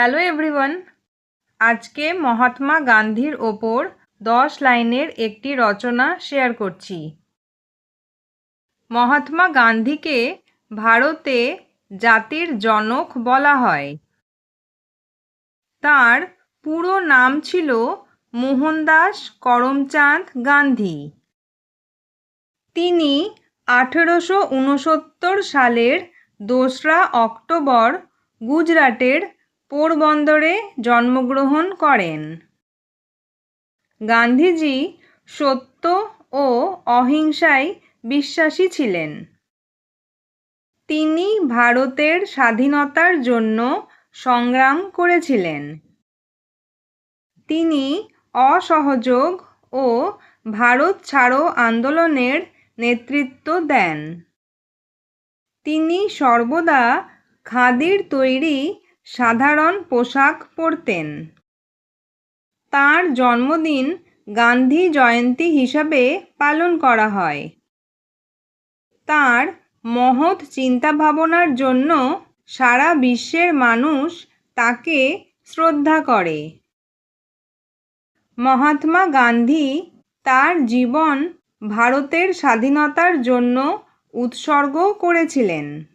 Hello everyone আজকে মহাত্মা গান্ধীর ওপর দশ লাইনের একটি রচনা শেয়ার করছি। মহাত্মা গান্ধীকে ভারতে জাতির জনক বলা হয়। তার পুরো নাম ছিল মোহনদাস করমচাঁদ গান্ধী। তিনি আঠেরোশো উনসত্তর সালের দোসরা অক্টোবর গুজরাটের পোরবন্দরে জন্মগ্রহণ করেন। গান্ধীজি সত্য ও অহিংসায় বিশ্বাসী ছিলেন। তিনি ভারতের স্বাধীনতার জন্য সংগ্রাম করেছিলেন। তিনি অসহযোগ ও ভারত ছাড়ো আন্দোলনের নেতৃত্ব দেন। তিনি সর্বদা খাদির তৈরি সাধারণ পোশাক পরতেন। তাঁর জন্মদিন গান্ধী জয়ন্তী হিসাবে পালন করা হয়। তাঁর মহৎ চিন্তাভাবনার জন্য সারা বিশ্বের মানুষ তাকে শ্রদ্ধা করে। মহাত্মা গান্ধী তার জীবন ভারতের স্বাধীনতার জন্য উৎসর্গ করেছিলেন।